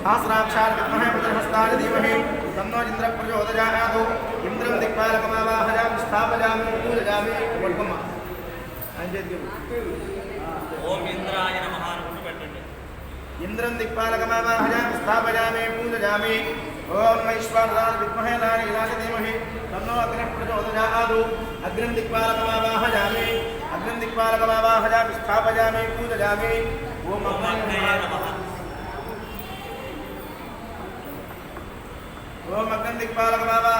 సహస్రాక్షార్ విద్మహే పుత్రహస్తాని ధీమహి తన్నో ఇంద్ర ప్రచోదయాదు ఇంద్రం దిక్పాలకమావాహజాం స్థాపజామి పూజజామి వడ్బమ్మ అని చెప్పి ఓం ఇంద్రాయ నమః అనుకుంటూ పెట్టండి ఇంద్రం దిక్పాలకమావాహజాం స్థాపజామి పూజజామి ఓం మహేశ్వరాయ విద్మహే నాని ఇలాజ ధీమహి తన్నో అగ్ని ప్రచోదయాదు అగ్నిం దిక్పాలకమావాహజామి అగ్నిం దిక్పాలకమావాహజాం స్థాపజామి పూజజామి ఓం అగ్నయ నమః। ఓం అగ్నిం దిక్పాలక బాబా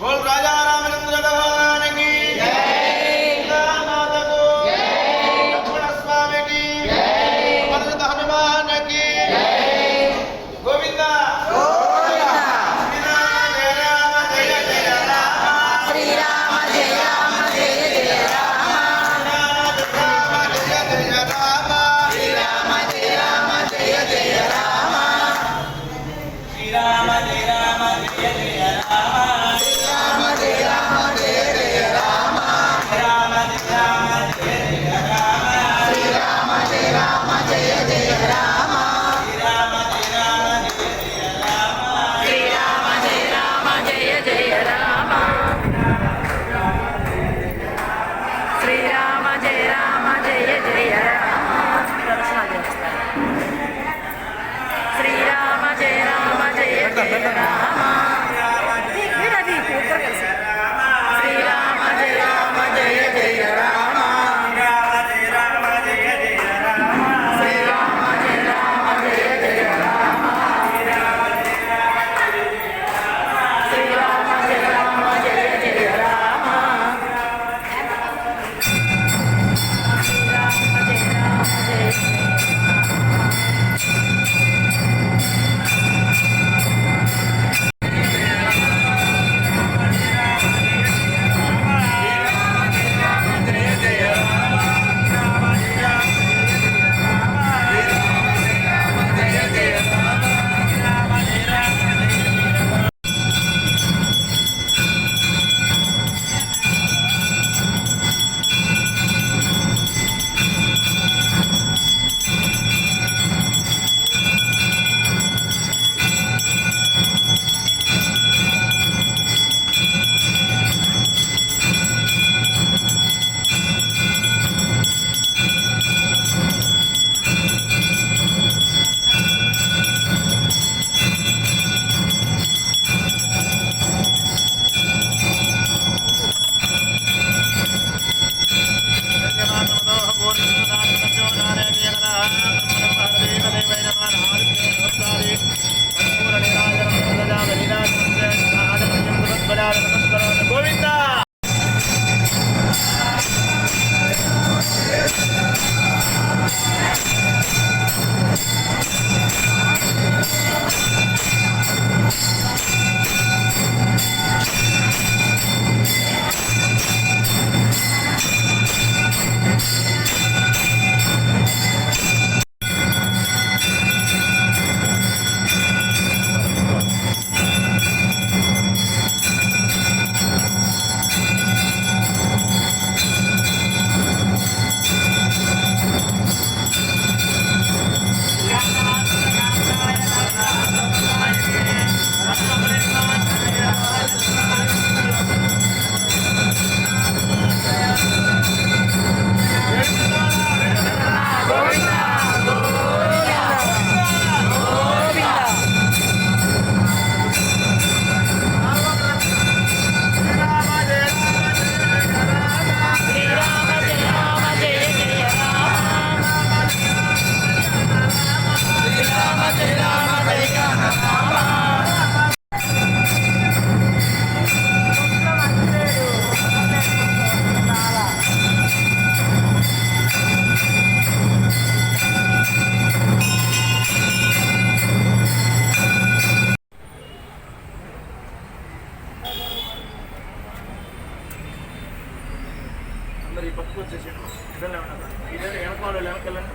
बोल राजा राम Amen. మరి పక్కకు వచ్చేసాడు ఇదే వెనకాల వెనకాలండి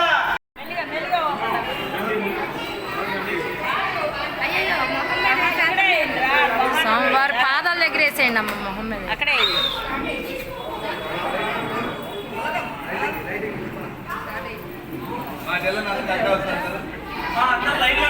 వేసేయండి అమ్మ మొహం మీద. అక్కడే లైట్